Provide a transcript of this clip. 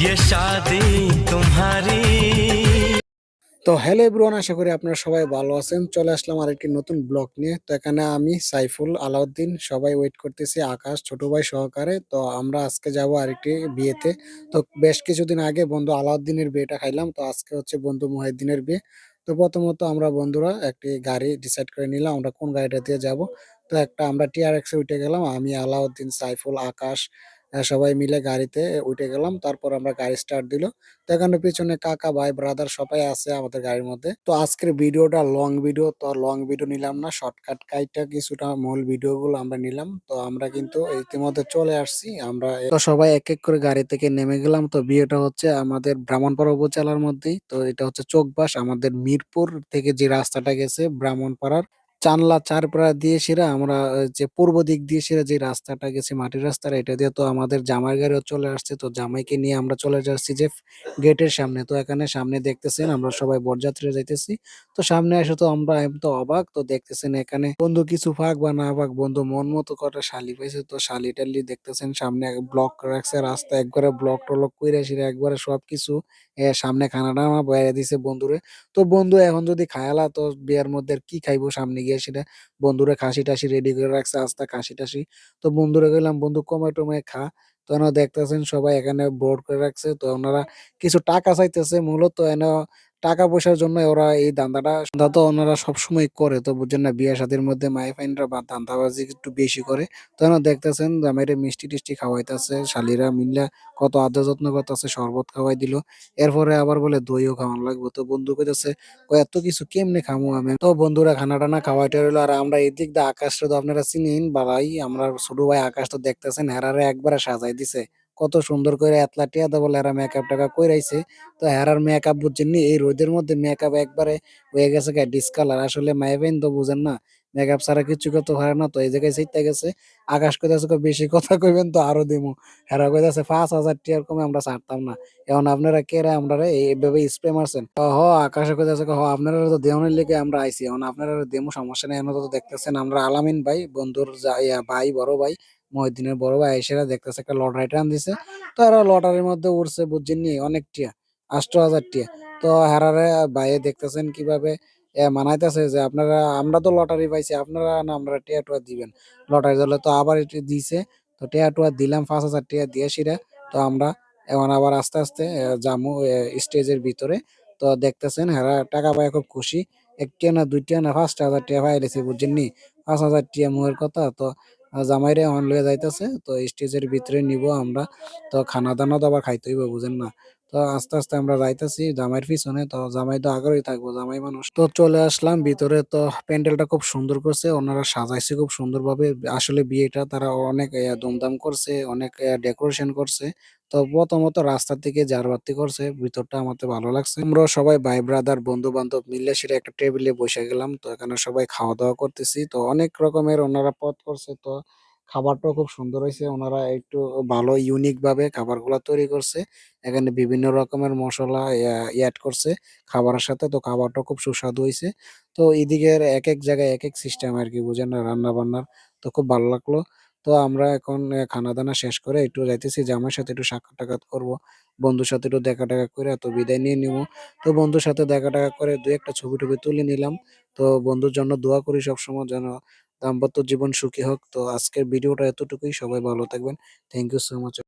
ये शादी तुम्हारी তো হ্যালো এভরিওয়ান আশা করি আপনারা সবাই ভালো আছেন চলে আসলাম আরেকটি নতুন ব্লগ নিয়ে তো এখানে আমি সাইফুল আলাউদ্দিন সবাই ওয়েট করতেছি আকাশ ছোট ভাই সহকারে তো আমরা আজকে যাব আরেকটি বিয়েতে তো বেশ কিছুদিন আগে বন্ধু আলাউদ্দিনের বিয়েটা খাইলাম তো আজকে হচ্ছে বন্ধু মুহিদ্দিনের বিয়ে তো প্রথমত আমরা বন্ধুরা একটি গাড়ি ডিসাইড করে নিলাম আমরা কোন গাড়িটা দিয়ে যাব তো একটা আমরা টিআরএক্সে উঠে গেলাম আমি আলাউদ্দিন সাইফুল আকাশ আহ, সবাই মিলে গাড়িতে উঠে গেলাম, তারপর আমরা গাড়ি স্টার্ট দিল। তো এখানে পিছনে কাকা, ভাই ব্রাদার সবাই আছে আমাদের গাড়ির মধ্যে। তো আজকের ভিডিওটা লং ভিডিও তো লং ভিডিও নিলাম না শর্টকাট কাইটা কিছুটা মূল ভিডিও গুলো আমরা নিলাম। তো আমরা কিন্তু ইতিমধ্যে চলে আসছি, আমরা তো সবাই এক এক করে গাড়ি থেকে নেমে গেলাম। তো বিয়েটা হচ্ছে আমাদের ব্রাহ্মণপাড়া উপজেলার মধ্যেই। তো এটা হচ্ছে চোখবাস, আমাদের মিরপুর থেকে যে রাস্তাটা গেছে ব্রাহ্মণপাড়ার। জানলা চারপাড়া দিয়ে সেরা, আমরা যে পূর্ব দিক দিয়ে সেরা যে রাস্তাটা গেছে মাটির রাস্তাটা, এটা দিয়ে তো আমাদের জামাই গাড়িও চলে আসছে। তো জামাইকে নিয়ে আমরা চলে যাচ্ছি যে গেটের সামনে। তো এখানে সামনে দেখতেছেন, আমরা সবাই বরযাত্রীরা যাইতেছি। তো সামনে আসে তো আমরা তো অবাক, তো দেখতেছেন এখানে বন্ধু কিছু ফাঁক বা না ফাঁক, বন্ধু মন মতো করে শালি পাইছে। তো শালি টালি দেখতেছেন, সামনে ব্লক রাখছে, রাস্তা একবারে ব্লক টলক কইরা সেরা, একবারে সবকিছু সামনে খানা টানা বাইরে দিছে বন্ধুরে। তো বন্ধু এখন যদি খায়ালা, তো বিয়ের মধ্যে কি খাইবো সামনে গিয়ে? সেটা বন্ধুরা খাসি টাসি রেডি করে রাখছে, আস্তা খাসি টাসি তো বন্ধুরা গেলাম বন্ধু, কমায় টমায় খা। তো এনে দেখতেছেন সবাই এখানে বোর্ড করে রাখছে। তো ওনারা কিছু টাকা চাইতেছে। মূলত এনে টাকা পয়সার জন্য ওরা এই দান্দাটা ধান্দা তো ওনারা সবসময় করে, তো বুঝছেন না? বিয়ে শাদির মধ্যে মাই ফাইনরা বা ধান্দাবাজি একটু বেশি করে। তো ওনারা দেখতেছেন, জামাইরে মিষ্টি টিষ্টি খাওয়াইতেছে, শালিরা মিল্লা কত আদর যত্ন করতেছে, শরবত খাওয়াই দিল। এরপরে আবার বলে, দইও খাওয়ানো লাগবে। তো বন্ধু কইতেছে ও এত কিছু কেমনে খামু আমি? তো বন্ধুরা খানা টানা খাওয়াইতে রইল, আর আমরা এদিক দিয়ে আকাশটা তো আপনারা চিনেন, বালাই, আমরা ছোট ভাই আকাশ তো দেখতেছেন, হেরারে একবারে সাজাই দিছে। কত সুন্দর করে এতলা টিয়া দেবো এরা মেকআপ টাকা কইরাইছে। তো হেরার মেকআপ বুঝছেন নি? এই রোদের মধ্যে মেকআপ একবারে হয়ে গেছে ডিসকালার আসলে মাইবেন তো বুঝেন না মেকআপ ছাড়া কিছু করতে পারে না তো, এই জায়গায় সেইটা গেছে। আকাশ কইতাছে কই বেশি কথা কইবেন তো আরও দিমু। হেরা কইতাছে, পাঁচ হাজার টিয়ার কমে আমরা ছাড়তাম না। এখন আপনারা কেরা আমরা এইভাবে স্প্রে মারছেন? হ আকাশে কইতাছে হ, আপনারা তো দেওয়ানের লেগে আমরা আইছি। এখন আপনারা দেমু, সমস্যা নেই। আমরা তো দেখতেছেন, আমরা আলামিন ভাই, বন্ধুর ভাই, বড় ভাই মহিউদ্দিনের বড় ভাই এসেরা দেখতেছে একটা লটারি টান দিছে। তো এরা লটারির মধ্যে উঠছে বুঝছেন নি অনেক টিয়া আষ্ট হাজার টিয়া তো হেরারে বাইরে দেখতেছেন কীভাবে মানাইতেছে যে আপনারা, আমরা তো লটারি পাইছি, আপনারা না আমরা টিয়া টুয়া দিবেন। লটারি দলে তো আবার এটি দিছে, তো টিয়া টুয়া দিলাম, পাঁচ হাজার টিয়া দিয়ে সিরা। তো আমরা এখন আবার আস্তে আস্তে জামু স্টেজের ভিতরে। তো দেখতেছেন হেরা টাকা পায়, খুব খুশি। একটিয়া না দুইটিয়া না পাঁচ হাজার টিয়া পাই লেছে বুঝছেন নি। পাঁচ হাজার টিয়া মুহের কথা, তো জামাইরে অন লয়ে যাইতেছে, তো স্টেজের ভিতরে নিব আমরা, তো খানা দানা তো আবার খাইতে হইব, বুঝেন না। তো আস্তে আস্তে আমরা যাইতেছি জামাইয়ের পিছনে। তো জামাই তো আগেই থাকব, জামাই মানুষ। তো চলে আসলাম, ভিতরে তো প্যান্ডেলটা খুব সুন্দর করছে, ওনারা সাজাইছে খুব সুন্দরভাবে। আসলে বিয়েটা তারা অনেক ধুমধাম করছে, অনেক ডেকোরেশন করছে। তো প্রথমত রাস্তা থেকে জারবাতি করছে, ভিতরটা আমাদের ভালো লাগছে। আমরা সবাই ভাই ব্রাদার বন্ধু বান্ধব মিলে সেটা একটা টেবিলে বসে গেলাম। তো এখানে সবাই খাওয়া দাওয়া করতেছি। তো অনেক রকমের ওনারা পথ করছে, তো খাবারটাও খুব সুন্দর হয়েছে। ওনারা একটু ভালো ইউনিক ভাবে খাবারগুলো তৈরি করছে। এখানে বিভিন্ন রকমের মশলা অ্যাড করছে খাবারের সাথে। তো খাবারটা খুব সুস্বাদু হয়েছে। তো এদিকের এক এক জায়গায় এক এক সিস্টেম আর কি বুঝেন রান্না বান্নার তো খুব ভালো লাগল। তো আমরা এখন খানা দানা শেষ করে একটু যাইতেছি। জামাইয়ের সাথে একটু সাক্ষাৎ টাক্ষাৎ করব। বন্ধুর সাথে একটু দেখা টাকা করে তো বিদায় নিয়ে নিব। তো বন্ধুর সাথে দেখা টাকা করে দু একটা ছবি টবি তুলে নিলাম। তো বন্ধুর জন্য দোয়া করি সবসময় যেন দাম্পত্য জীবন সুখী হোক। তো আজকের ভিডিওটা এতটুকুই। সবাই ভালো থাকবেন। Thank you so much